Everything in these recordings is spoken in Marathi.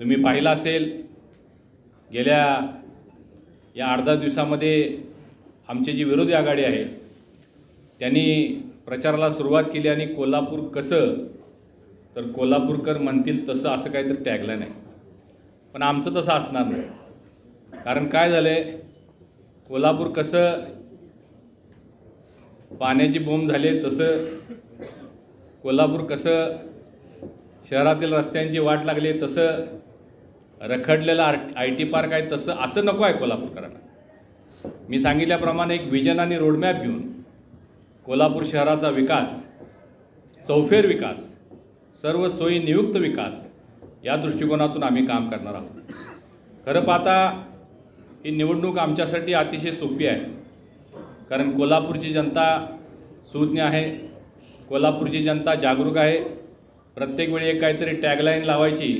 तुम्ही पाहिलं असेल गेल्या या अर्धा दिवसामध्ये आमची जी विरोधी आघाडी आहे त्यांनी प्रचाराला सुरुवात केली आणि कोल्हापूर कसं तर कोल्हापूरकर म्हणतील तसं असं काहीतरी टॅगलं नाही पण आमचं तसं असणार नाही. कारण काय झालं आहे कोल्हापूर कसं पाण्याची बोंब झाले तसं कोल्हापूर कसं शहरातील रस्त्यांची वाट लागली तसं रखडलेलं आर आय टी पार्क आहे तसं असं नको आहे कोल्हापूरकरांना. मी सांगितल्याप्रमाणे एक विजन आणि रोडमॅप घेऊन कोल्हापूर शहराचा विकास चौफेर विकास सर्व सोयी नियुक्त विकास या दृष्टिकोनातून आम्ही काम करणार आहोत. खरं पाहता ही निवडणूक आमच्यासाठी अतिशय सोपी आहे. कारण कोल्हापूरची जनता सुज्ञ आहे कोल्हापूरची जनता जागरूक आहे. प्रत्येक वेळी एक काहीतरी टॅगलाईन लावायची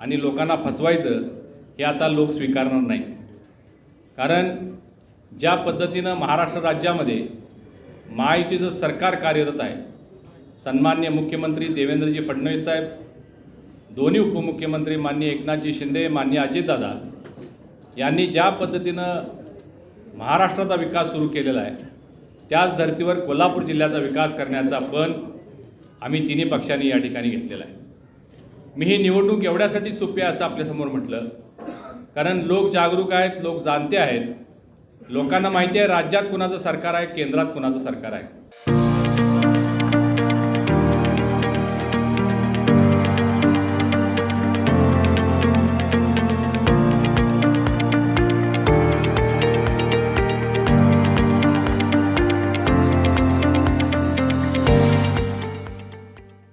आणि लोकांना फसवायचं हे आता लोक स्वीकारणार नाही. कारण ज्या पद्धतीनं महाराष्ट्र राज्यामध्ये महायुतीचं सरकार कार्यरत आहे सन्मान्य मुख्यमंत्री देवेंद्रजी फडणवीस साहेब दोन्ही उपमुख्यमंत्री माननीय एकनाथजी शिंदे माननीय अजितदादा यांनी ज्या पद्धतीनं महाराष्ट्राचा विकास सुरू केलेला आहे त्याच धर्तीवर कोल्हापूर जिल्ह्याचा विकास करण्याचा पण आम्ही तिन्ही पक्षांनी या ठिकाणी घेतलेला आहे. मी ही निवडणूक एवढ्यासाठी सोपी आहे असं आपल्यासमोर म्हटलं. कारण लोक जागरूक आहेत लोक जाणते आहेत. लोकांना माहिती आहे राज्यात कुणाचं सरकार आहे केंद्रात कुणाचं सरकार आहे.